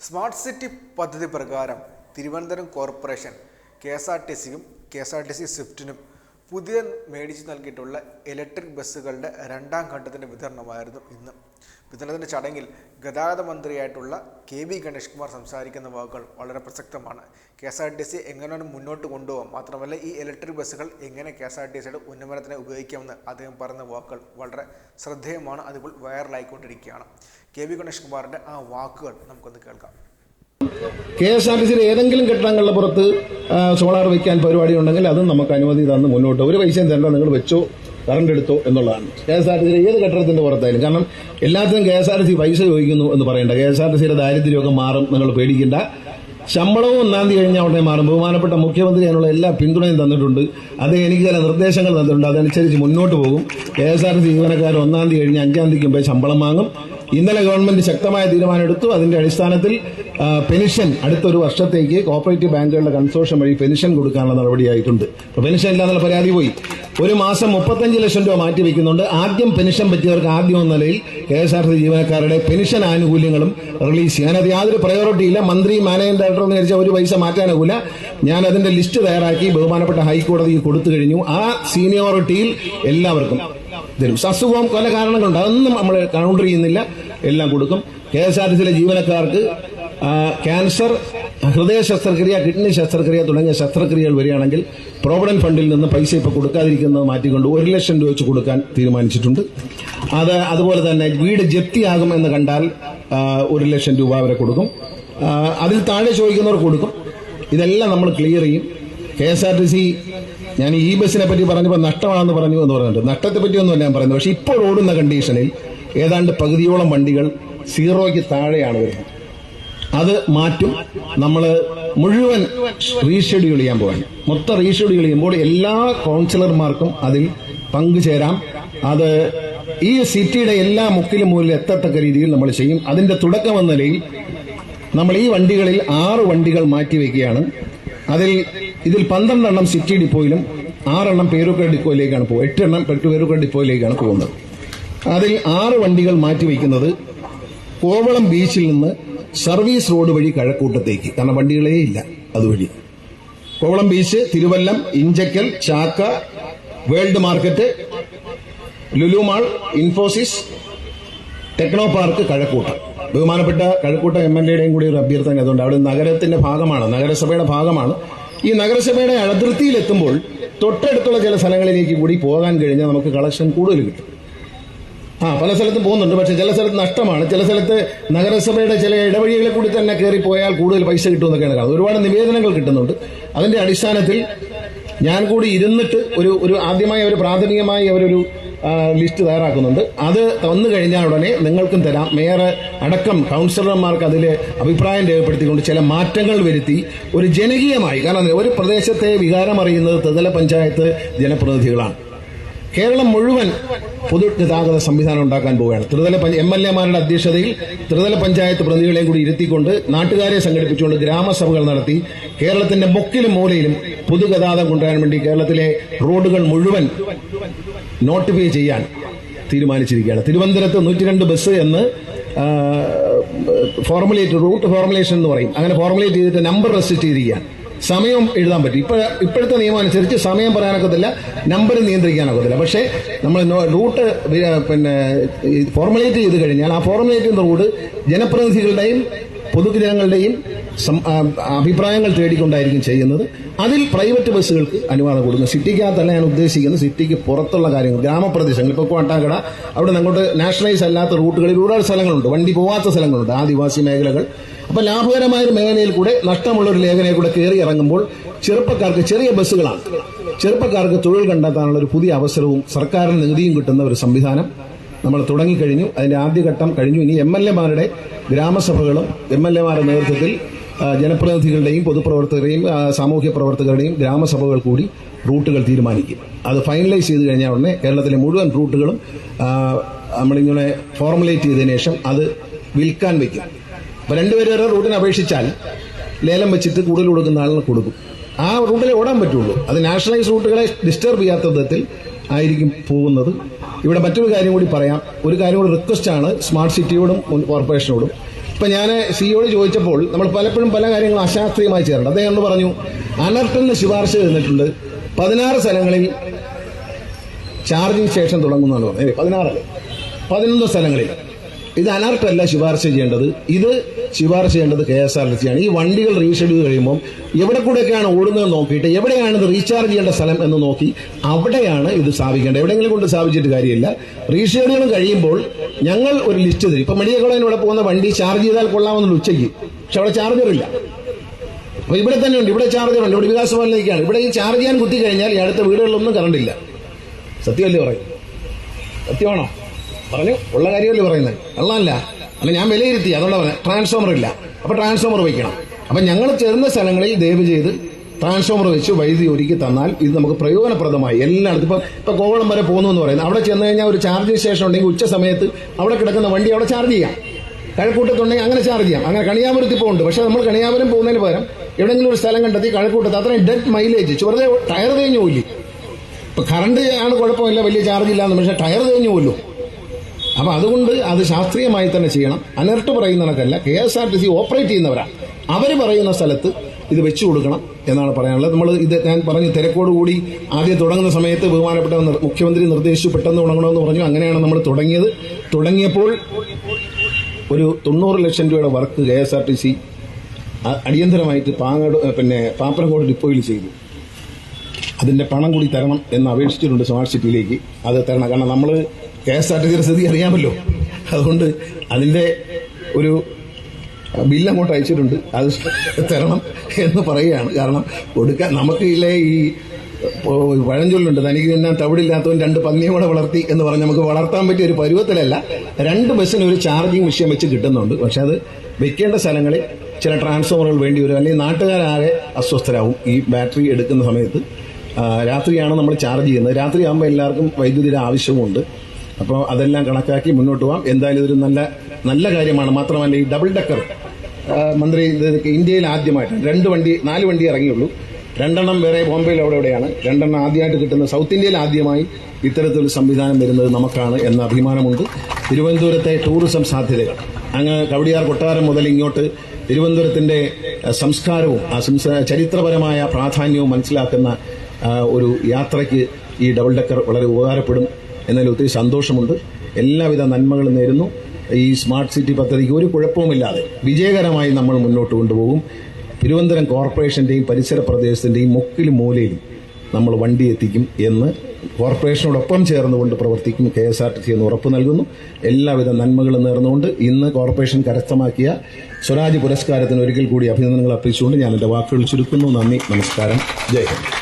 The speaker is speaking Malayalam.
സ്മാർട്ട് സിറ്റി പദ്ധതി പ്രകാരം Thiruvananthapuram corporation K S R T സിയും K S R T C സ്വിഫ്റ്റിനും പുതിയ മേടിച്ച് നൽകിയിട്ടുള്ള ഇലക്ട്രിക് ബസ്സുകളുടെ രണ്ടാം ഘട്ടത്തിന്റെ വിതരണമായിരുന്നു ഇന്ന്. വിതരണത്തിന്റെ ചടങ്ങിൽ ഗതാഗത മന്ത്രിയായിട്ടുള്ള കെ വി ഗണേഷ് കുമാർ സംസാരിക്കുന്ന വാക്കുകൾ വളരെ പ്രസക്തമാണ്. K S R T C എങ്ങനെയാണ് മുന്നോട്ട് കൊണ്ടുപോകാം? മാത്രമല്ല ഈ ഇലക്ട്രിക് ബസ്സുകൾ എങ്ങനെ കെ എസ് ആർ ടി സിയുടെ ഉന്നമനത്തിന് ഉപയോഗിക്കാമെന്ന് അദ്ദേഹം പറഞ്ഞ വാക്കുകൾ വളരെ ശ്രദ്ധേയമാണ്. അതിപ്പോൾ വൈറലായിക്കൊണ്ടിരിക്കുകയാണ്. കെ വി ഗണേഷ് കുമാറിന്റെ ആ വാക്കുകൾ നമുക്കൊന്ന് കേൾക്കാം. കെ എസ് ആർ ടി സിയുടെ ഏതെങ്കിലും ഘട്ടങ്ങളുടെ പുറത്ത് സോളാർ വയ്ക്കാൻ പരിപാടി ഉണ്ടെങ്കിൽ അതും നമുക്ക് അനുമതി തന്ന് മുന്നോട്ട്. ഒരു പൈസയും തരണ്ട നിങ്ങൾ വെച്ചോ കറണ്ട് എടുത്തോ എന്നുള്ളതാണ്. കെ എസ് ആർ ടി സിയിലെ ഏത് കെട്ടിടത്തിന്റെ പുറത്തായാലും. കാരണം എല്ലാത്തിനും K S R T C പൈസ ചോദിക്കുന്നു എന്ന് പറയണ്ട. കെ എസ് ആർ ടി സിയുടെ ദാരിദ്ര്യമൊക്കെ മാറും നിങ്ങൾ പേടിക്കേണ്ട. ശമ്പളവും ഒന്നാം തീയതി കഴിഞ്ഞാൽ ഉടനെ മാറും. ബഹുമാനപ്പെട്ട മുഖ്യമന്ത്രി അതിനുള്ള എല്ലാ പിന്തുണയും തന്നിട്ടുണ്ട്. അത് എനിക്ക് ചില നിർദ്ദേശങ്ങൾ തന്നിട്ടുണ്ട്. അതനുസരിച്ച് മുന്നോട്ട് പോകും. K S R T C ജീവനക്കാർ ഒന്നാം തീയതി കഴിഞ്ഞ് അഞ്ചാം തീയതിക്ക് മുമ്പേ ശമ്പളം വാങ്ങും. ഇന്നലെ ഗവൺമെന്റ് ശക്തമായ തീരുമാനം എടുത്തു അതിന്റെ അടിസ്ഥാനത്തിൽ പെൻഷൻ അടുത്തൊരു വർഷത്തേക്ക് കോപ്പറേറ്റീവ് ബാങ്കുകളുടെ കൺസോർഷ്യം വഴി പെൻഷൻ കൊടുക്കാനുള്ള നടപടിയായിട്ടുണ്ട്. അപ്പൊ പെൻഷൻ ഇല്ലാന്നുള്ള പരാതി പോയി. ഒരു മാസം മുപ്പത്തഞ്ച് ലക്ഷം രൂപ മാറ്റി വെക്കുന്നുണ്ട്. ആദ്യം പെൻഷൻ പറ്റിയവർക്ക് ആദ്യം എന്ന നിലയിൽ കെ എസ് ആർ ടി ജീവനക്കാരുടെ പെൻഷൻ ആനുകൂല്യങ്ങളും റിലീസ് ചെയ്യാൻ. അത് യാതൊരു പ്രയോറിറ്റി ഇല്ല. മന്ത്രി മാനേജിംഗ് ഡയറക്ടർ എന്ന് വിചാരിച്ച ഒരു പൈസ മാറ്റാനാകൂല ഞാൻ അതിന്റെ ലിസ്റ്റ് തയ്യാറാക്കി ബഹുമാനപ്പെട്ട ഹൈക്കോടതിക്ക് കൊടുത്തു കഴിഞ്ഞു. ആ സീനിയോറിറ്റിയിൽ എല്ലാവർക്കും തരും. അസുഖവും പല കാരണങ്ങളുണ്ട് അതൊന്നും നമ്മൾ കൗണ്ടർ ചെയ്യുന്നില്ല. എല്ലാം കൊടുക്കും. കെ എസ് ആർ ടി സിയിലെ ജീവനക്കാർക്ക് ക്യാൻസർ ഹൃദയ ശസ്ത്രക്രിയ കിഡ്നി ശസ്ത്രക്രിയ തുടങ്ങിയ ശസ്ത്രക്രിയകൾ വരികയാണെങ്കിൽ പ്രോവിഡന്റ് ഫണ്ടിൽ നിന്ന് പൈസ ഇപ്പോൾ കൊടുക്കാതിരിക്കുന്നത് മാറ്റിക്കൊണ്ട് ഒരു ലക്ഷം രൂപ വെച്ച് കൊടുക്കാൻ തീരുമാനിച്ചിട്ടുണ്ട്. അത് അതുപോലെ തന്നെ വീട് ജപ്തിയാകും എന്ന് കണ്ടാൽ ഒരു ലക്ഷം രൂപ വരെ കൊടുക്കും. അതിൽ താഴെ ചോദിക്കുന്നവർ കൊടുക്കും. ഇതെല്ലാം നമ്മൾ ക്ലിയർ ചെയ്യും. K S R T C ഞാൻ ഈ ബസ്സിനെ പറ്റി പറഞ്ഞപ്പോൾ നഷ്ടമാണെന്ന് പറഞ്ഞു എന്ന് പറഞ്ഞിട്ടുണ്ട്. നഷ്ടത്തെ പറ്റിയൊന്നുമല്ല ഞാൻ പറയുന്നത്. പക്ഷേ ഇപ്പോൾ ഓടുന്ന കണ്ടീഷനിൽ ഏതാണ്ട് പകുതിയോളം വണ്ടികൾ സീറോയ്ക്ക് താഴെയാണ് വരുന്നത്. അത് മാറ്റും. നമ്മൾ മുഴുവൻ റീഷെഡ്യൂൾ ചെയ്യാൻ പോവാണ്. മൊത്തം റീഷെഡ്യൂൾ ചെയ്യുമ്പോൾ എല്ലാ കൗൺസിലർമാർക്കും അതിൽ പങ്കുചേരാം. അത് ഈ സിറ്റിയുടെ എല്ലാ മുക്കിലും മൂലം എത്തത്തക്ക രീതിയിൽ നമ്മൾ ചെയ്യും. അതിന്റെ തുടക്കം എന്ന നിലയിൽ നമ്മൾ ഈ വണ്ടികളിൽ ആറ് വണ്ടികൾ മാറ്റിവെക്കുകയാണ് അതിൽ ഇതിൽ പന്ത്രണ്ടെണ്ണം സിറ്റി ഡിപ്പോയിലും ആറെണ്ണം പേരൂക്കര ഡിപ്പോയിലേക്കാണ് പോകുന്നത്. എട്ടെണ്ണം പേരൂക്കര ഡിപ്പോയിലേക്കാണ് പോകുന്നത്. അതിൽ ആറ് വണ്ടികൾ മാറ്റിവെക്കുന്നത് കോവളം ബീച്ചിൽ നിന്ന് സർവീസ് റോഡ് വഴി കഴക്കൂട്ടത്തേക്ക്. കാരണം വണ്ടികളേ ഇല്ല അതുവഴി. Kovalam beach Thiruvallam Injakkal Chakka world market Lulu mall Infosys techno park Kazhakkoottam. ബഹുമാനപ്പെട്ട കഴക്കൂട്ടം എം എൽ എയുടെയും കൂടി ഒരു അഭ്യർത്ഥന അതുകൊണ്ട് അവിടെ നഗരത്തിന്റെ ഭാഗമാണ് നഗരസഭയുടെ ഭാഗമാണ്. ഈ നഗരസഭയുടെ അതിർത്തിയിലെത്തുമ്പോൾ തൊട്ടടുത്തുള്ള ചില സ്ഥലങ്ങളിലേക്ക് കൂടി പോകാൻ കഴിഞ്ഞാൽ നമുക്ക് കളക്ഷൻ കൂടുതൽ കിട്ടും. ആ പല സ്ഥലത്തും പോകുന്നുണ്ട്. പക്ഷെ ചില സ്ഥലത്ത് നഷ്ടമാണ്. ചില സ്ഥലത്ത് നഗരസഭയുടെ ചില ഇടവഴികളിൽ കൂടി തന്നെ കയറി പോയാൽ കൂടുതൽ പൈസ കിട്ടുമെന്നൊക്കെയാണ് കാണുന്നത്. ഒരുപാട് നിവേദനങ്ങൾ കിട്ടുന്നുണ്ട്. അതിന്റെ അടിസ്ഥാനത്തിൽ ഞാൻ കൂടി ഇരുന്നിട്ട് ഒരു ഒരു ആദ്യമായി ഒരു പ്രാഥമികമായി അവരൊരു ലിസ്റ്റ് തയ്യാറാക്കുന്നുണ്ട്. അത് തന്നു കഴിഞ്ഞാൽ ഉടനെ നിങ്ങൾക്കും തരാം. മേയർ അടക്കം കൗൺസിലർമാർക്ക് അതിൽ അഭിപ്രായം രേഖപ്പെടുത്തിക്കൊണ്ട് ചില മാറ്റങ്ങൾ വരുത്തി. ഒരു ജനകീയമായി കാരണം ഒരു പ്രദേശത്തെ വികാരം അറിയുന്നത് ത്രിതല പഞ്ചായത്ത് ജനപ്രതിനിധികളാണ്. കേരളം മുഴുവൻ പൊതു ഗതാഗത സംവിധാനം ഉണ്ടാക്കാൻ പോവുകയാണ്. ത്രിതല എം എൽ എമാരുടെ അധ്യക്ഷതയിൽ ത്രിതല പഞ്ചായത്ത് പ്രതിനിധികളെയും കൂടി ഇരുത്തിക്കൊണ്ട് നാട്ടുകാരെ സംഘടിപ്പിച്ചുകൊണ്ട് ഗ്രാമസഭകൾ നടത്തി കേരളത്തിന്റെ മൊക്കിലും മൂലയിലും പൊതുഗതാഗതം കൊണ്ടുവരാൻ വേണ്ടി കേരളത്തിലെ റോഡുകൾ മുഴുവൻ നോട്ടിഫൈ ചെയ്യാൻ തീരുമാനിച്ചിരിക്കുകയാണ്. തിരുവനന്തപുരത്ത് നൂറ്റി രണ്ട് ബസ് എന്ന് ഫോർമുലേറ്റ് റൂട്ട് ഫോർമുലേഷൻ എന്ന് പറയും. അങ്ങനെ ഫോർമുലേറ്റ് ചെയ്തിട്ട് നമ്പർ റെസ്ട്രിക്ട് ചെയ്തിരിക്കുകയാണ്. സമയം എഴുതാൻ പറ്റും. ഇപ്പൊ ഇപ്പോഴത്തെ നിയമം അനുസരിച്ച് സമയം പറയാനൊക്കത്തില്ല നമ്പർ നിയന്ത്രിക്കാനൊക്കത്തില്ല. പക്ഷേ നമ്മൾ റൂട്ട് പിന്നെ ഫോർമുലേറ്റ് ചെയ്ത് കഴിഞ്ഞാൽ ആ ഫോർമുലേറ്റ് ചെയ്യുന്ന റൂട്ട് ജനപ്രതിനിധികളുടെയും പൊതുജനങ്ങളുടെയും അഭിപ്രായങ്ങൾ തേടിക്കൊണ്ടായിരിക്കും ചെയ്യുന്നത്. അതിൽ പ്രൈവറ്റ് ബസ്സുകൾക്ക് അനുവാദം കൊടുക്കുന്നത് സിറ്റിക്കകത്തല്ല ഞാൻ ഉദ്ദേശിക്കുന്നത്. സിറ്റിക്ക് പുറത്തുള്ള കാര്യങ്ങൾ. ഗ്രാമപ്രദേശങ്ങൾ ഇപ്പോൾ കോട്ടാക്കട അവിടെ അങ്ങോട്ട് നാഷണലൈസ് അല്ലാത്ത റൂട്ടുകളിൽ ഒരുപാട് സ്ഥലങ്ങളുണ്ട്. വണ്ടി പോവാത്ത സ്ഥലങ്ങളുണ്ട് ആദിവാസി മേഖലകൾ. അപ്പൊ ലാഭകരമായ ഒരു മേഖലയിൽ കൂടെ നഷ്ടമുള്ള ഒരു മേഖലയിൽ കൂടെ കയറി ഇറങ്ങുമ്പോൾ ചെറുപ്പക്കാർക്ക് ചെറിയ ബസ്സുകളാണ്. ചെറുപ്പക്കാർക്ക് തൊഴിൽ കണ്ടെത്താനുള്ള ഒരു പുതിയ അവസരവും സർക്കാരിന് നികുതിയും കിട്ടുന്ന ഒരു സംവിധാനം നമ്മൾ തുടങ്ങിക്കഴിഞ്ഞു. അതിന്റെ ആദ്യഘട്ടം കഴിഞ്ഞു. ഇനി എം എൽ എമാരുടെ ഗ്രാമസഭകളും എം എൽ എമാരുടെ നേതൃത്വത്തിൽ ജനപ്രതിനിധികളുടെയും പൊതുപ്രവർത്തകരുടെയും സാമൂഹ്യ പ്രവർത്തകരുടെയും ഗ്രാമസഭകൾ കൂടി റൂട്ടുകൾ തീരുമാനിക്കും. അത് ഫൈനലൈസ് ചെയ്ത് കഴിഞ്ഞാൽ ഉടനെ കേരളത്തിലെ മുഴുവൻ റൂട്ടുകളും നമ്മളിങ്ങനെ ഫോർമുലേറ്റ് ചെയ്തതിനു ശേഷം അത് വിൽക്കാൻ വയ്ക്കും. അപ്പം രണ്ടുപേരും ഓരോ റൂട്ടിന് അപേക്ഷിച്ചാൽ ലേലം വെച്ചിട്ട് കൂടുതൽ കൊടുക്കുന്ന ആളിന് കൊടുക്കും. ആ റൂട്ടിലെ ഓടാൻ പറ്റുള്ളൂ. അത് നാഷണലൈസ് റൂട്ടുകളെ ഡിസ്റ്റർബ് ചെയ്യാത്ത വിധത്തിൽ ആയിരിക്കും പോകുന്നത്. ഇവിടെ മറ്റൊരു കാര്യം കൂടി പറയാം. ഒരു കാര്യം കൂടി റിക്വസ്റ്റ് ആണ് സ്മാർട്ട് സിറ്റിയോടും കോർപ്പറേഷനോടും ഇപ്പൊ ഞാൻ സിയോട് ചോദിച്ചപ്പോൾ നമ്മൾ പലപ്പോഴും പല കാര്യങ്ങളും അശാസ്ത്രീയമായി ചേർണ്ട് അദ്ദേഹം എന്ന് പറഞ്ഞു അനർട്ടെന്ന് ശുപാർശ ചെയ്തിട്ടുണ്ട്. പതിനാറ് സ്ഥലങ്ങളിൽ ചാർജിങ് സ്റ്റേഷൻ തുടങ്ങുന്നതാണ് പതിനാറ് പതിനൊന്ന് സ്ഥലങ്ങളിൽ. ഇത് അനർട്ടല്ല ശുപാർശ ചെയ്യേണ്ടത്. ഇത് ശുപാർശ ചെയ്യേണ്ടത് കെ എസ് ആർ ടി സിയാണ്. ഈ വണ്ടികൾ റീഷെഡ്യൂ കഴിയുമ്പോൾ എവിടെ കൂടെയൊക്കെയാണ് ഓടുന്നത് നോക്കിയിട്ട് എവിടെയാണ് ഇത് റീചാർജ് ചെയ്യേണ്ട സ്ഥലം എന്ന് നോക്കി അവിടെയാണ് ഇത് സ്ഥാപിക്കേണ്ടത്. എവിടെയെങ്കിലും കൊണ്ട് സ്ഥാപിച്ചിട്ട് കാര്യമില്ല. റീഷെഡ്യൂൾ കഴിയുമ്പോൾ ഞങ്ങൾ ഒരു ലിസ്റ്റ് തരും. ഇപ്പൊ മെഡിക്കൽ ഇവിടെ പോകുന്ന വണ്ടി ചാർജ് ചെയ്താൽ കൊള്ളാമെന്നുള്ള ഉച്ചയ്ക്ക്. പക്ഷെ അവിടെ ചാർജർ ഇല്ല. ഇവിടെ തന്നെ ഉണ്ട്. ഇവിടെ ചാർജർ ഉണ്ട് ഇവിടെ വികാസ് ഭവനിലേക്കാണ്. ഇവിടെ ഈ ചാർജ് ചെയ്യാൻ കുത്തി കഴിഞ്ഞാൽ ഈ അടുത്ത വീടുകളിലൊന്നും കറണ്ടില്ല. സത്യമല്ലേ പറയും സത്യമാണോ? പറഞ്ഞു ഉള്ള കാര്യമല്ലേ പറയുന്നത്. വെള്ളമല്ല അല്ല ഞാൻ വിലയിരുത്തി. അതുകൊണ്ട് പറഞ്ഞത് ട്രാൻസ്ഫോമർ ഇല്ല. അപ്പൊ ട്രാൻസ്ഫോമർ വയ്ക്കണം. അപ്പൊ ഞങ്ങൾ ചേർന്ന സ്ഥലങ്ങളിൽ ദയവ് ചെയ്ത് ട്രാൻസ്ഫോമർ വെച്ച് വൈദ്യുതി ഒരുക്കി തന്നാൽ ഇത് നമുക്ക് പ്രയോജനപ്രദമായി. എല്ലായിടത്തും ഇപ്പൊ ഇപ്പൊ കോവളം വരെ പോകുന്നു എന്ന് പറയുന്നത്. അവിടെ ചെന്ന് കഴിഞ്ഞാൽ ഒരു ചാർജിങ് സ്റ്റേഷൻ ഉണ്ടെങ്കിൽ ഉച്ച സമയത്ത് അവിടെ കിടക്കുന്ന വണ്ടി അവിടെ ചാർജ് ചെയ്യാം. കഴക്കൂട്ടത്തുണ്ടെങ്കിൽ അങ്ങനെ ചാർജ് ചെയ്യാം. അങ്ങനെ കണിയാപുരത്ത് ഉണ്ട് പക്ഷെ നമ്മൾ കണിയാപുരം പോകുന്നതിന് പകരം എവിടെയെങ്കിലും ഒരു സ്ഥലം കണ്ടെത്തി കഴക്കൂട്ടത്ത് അത്രയും ഡെഡ് മൈലേജ് വെറുതെ ടയർ തേഞ്ഞു പോയില്ലേ? ഇപ്പൊ കറണ്ട് ആണ് കുഴപ്പമില്ല വലിയ ചാർജ് ഇല്ലാന്ന്. പക്ഷെ ടയർ തേഞ്ഞു പോലും അപ്പൊ അതുകൊണ്ട് അത് ശാസ്ത്രീയമായി തന്നെ ചെയ്യണം. അനർട്ട് പറയുന്ന കണക്കല്ല K S R T C operate ചെയ്യുന്നവരാണ്. അവർ പറയുന്ന സ്ഥലത്ത് ഇത് വെച്ചു കൊടുക്കണം എന്നാണ് പറയാനുള്ളത്. നമ്മൾ ഇത് ഞാൻ പറഞ്ഞു തിരക്കോട് കൂടി ആദ്യം തുടങ്ങുന്ന സമയത്ത് ബഹുമാനപ്പെട്ട മുഖ്യമന്ത്രി നിർദ്ദേശിച്ചു പെട്ടെന്ന് തുടങ്ങണമെന്ന് പറഞ്ഞു. അങ്ങനെയാണ് നമ്മൾ തുടങ്ങിയത്. തുടങ്ങിയപ്പോൾ ഒരു തൊണ്ണൂറ് ലക്ഷം രൂപയുടെ work K S R T C അടിയന്തരമായിട്ട് പാങ്ങോട് പിന്നെ പാപ്പനംകോട് ഡിപ്പോയിൽ ചെയ്തു. അതിന്റെ പണം കൂടി തരണം എന്ന് അപേക്ഷിച്ചിട്ടുണ്ട് സ്മാർട്ട് സിറ്റിയിലേക്ക്. അത് തരണം. കാരണം നമ്മൾ കെ എസ് ആർ ടി സിയുടെ സ്ഥിതി അറിയാമല്ലോ. അതുകൊണ്ട് അതിന്റെ ഒരു ബില്ല് അങ്ങോട്ട് അയച്ചിട്ടുണ്ട്. അത് തരണം എന്ന് പറയുകയാണ്. കാരണം കൊടുക്കാൻ നമുക്ക് ഇല്ലേ ഈ പഴഞ്ചൊല്ലുണ്ട്. തനിക്ക് തന്നെ തവിടില്ലാത്തവൻ രണ്ട് പന്നിയും കൂടെ വളർത്തി എന്ന് പറഞ്ഞ് നമുക്ക് വളർത്താൻ പറ്റിയ ഒരു പരുവത്തിലല്ല രണ്ട് ബസ്സിന് ഒരു ചാർജിങ് വിഷയം വെച്ച് കിട്ടുന്നുണ്ട്. പക്ഷെ അത് വെക്കേണ്ട സ്ഥലങ്ങളിൽ ചില ട്രാൻസ്ഫോമറുകൾ വേണ്ടി വരും. അല്ലെങ്കിൽ നാട്ടുകാരാകെ അസ്വസ്ഥരാകും ഈ ബാറ്ററി എടുക്കുന്ന സമയത്ത്. രാത്രിയാണ് നമ്മൾ ചാർജ് ചെയ്യുന്നത്. രാത്രിയാകുമ്പോൾ എല്ലാവർക്കും വൈദ്യുതിയുടെ ആവശ്യമുണ്ട് അപ്പോൾ അതെല്ലാം കണക്കാക്കി മുന്നോട്ട് പോകാം എന്തായാലും ഇതൊരു നല്ല നല്ല കാര്യമാണ്. മാത്രമല്ല ഈ ഡബിൾ ഡെക്കർ മന്ത്രി ഇന്ത്യയിൽ ആദ്യമായിട്ട് രണ്ട് വണ്ടി നാല് വണ്ടി ഇറങ്ങിയുള്ളൂ. രണ്ടെണ്ണം വേറെ ബോംബെയിൽ അവിടെ എവിടെയാണ് രണ്ടെണ്ണം ആദ്യമായിട്ട് കിട്ടുന്ന സൗത്ത് ഇന്ത്യയിൽ ആദ്യമായി ഇത്തരത്തിലൊരു സംവിധാനം വരുന്നത് നമുക്കാണ് എന്ന അഭിമാനമുണ്ട്. തിരുവനന്തപുരത്തെ ടൂറിസം സാധ്യതകൾ. അങ്ങ് കവടിയാർ കൊട്ടാരം മുതൽ ഇങ്ങോട്ട് തിരുവനന്തപുരത്തിന്റെ സംസ്കാരവും ചരിത്രപരമായ പ്രാധാന്യവും മനസ്സിലാക്കുന്ന ഒരു യാത്രയ്ക്ക് ഈ ഡബിൾ ഡെക്കർ വളരെ ഉപകാരപ്പെടും. എന്നതിൽ ഒത്തിരി സന്തോഷമുണ്ട്. എല്ലാവിധ നന്മകളും നേരുന്നു. ഈ സ്മാർട്ട് സിറ്റി പദ്ധതിക്ക് ഒരു കുഴപ്പവുമില്ലാതെ വിജയകരമായി നമ്മൾ മുന്നോട്ട് കൊണ്ടുപോകും. തിരുവനന്തപുരം കോർപ്പറേഷന്റെയും പരിസര പ്രദേശത്തിന്റെയും മുക്കിലും മൂലയിലും നമ്മൾ വണ്ടി എത്തിക്കും എന്ന് കോർപ്പറേഷനോടൊപ്പം ചേർന്നുകൊണ്ട് പ്രവർത്തിക്കും K S R T C എന്ന് ഉറപ്പ് നൽകുന്നു. എല്ലാവിധ നന്മകളും നേർന്നുകൊണ്ട് ഇന്ന് കോർപ്പറേഷൻ കരസ്ഥമാക്കിയ സ്വരാജ് പുരസ്കാരത്തിന് ഒരിക്കൽ കൂടി അഭിനന്ദനങ്ങൾ അർപ്പിച്ചുകൊണ്ട് ഞാൻ എന്റെ വാക്കുകൾ ചുരുക്കുന്നു. നന്ദി നമസ്കാരം. ജയ് ഹിന്ദ്.